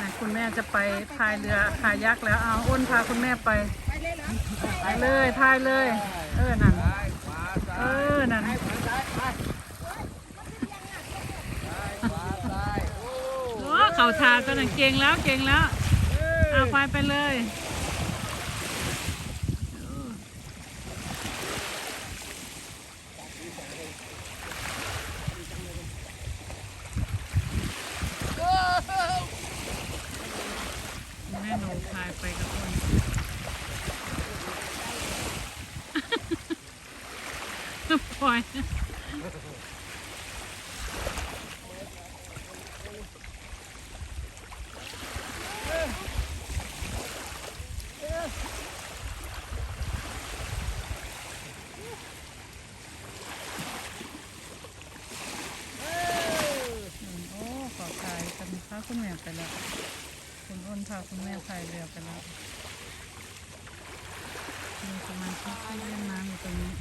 นี่ยคุณแม่จะไปพายเรือพายักแล้วเอาอ้นพาคุณแม่ไปไปเลยพายเลย เออนั่นเออนั่นโอ้เข่าทาก็นั่นเก่งแล้วเก่งแล้วเอาพายไปเลย พายไปกับอ้นปล่อยโอ้ขอพายกันพาคุณแม่ไปแล้ว พาคุณแม่พายเรือไปแล้วมีสมาชิกที่เล่นน้ำอยู่ตรงนี้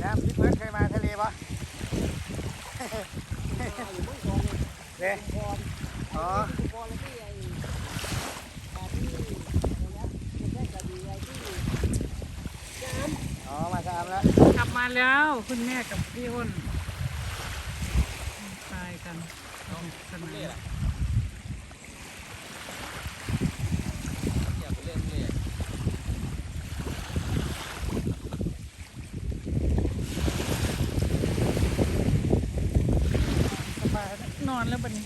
แล้วพี่เพิร์ดเคยมาทะเลปะเนี่ยอ๋ออ๋อ มาสาม แล้วกลับมาแล้วคุณแม่กับพี่อ้นพายกันสนุกสนานนอนแล้วบัดนี้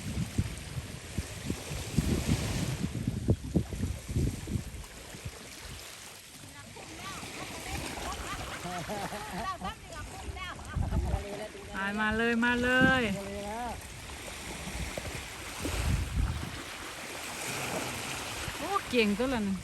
มาเลยมาเลยโอ้เก่งตัวละนี่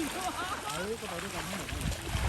아이고, 바로 가면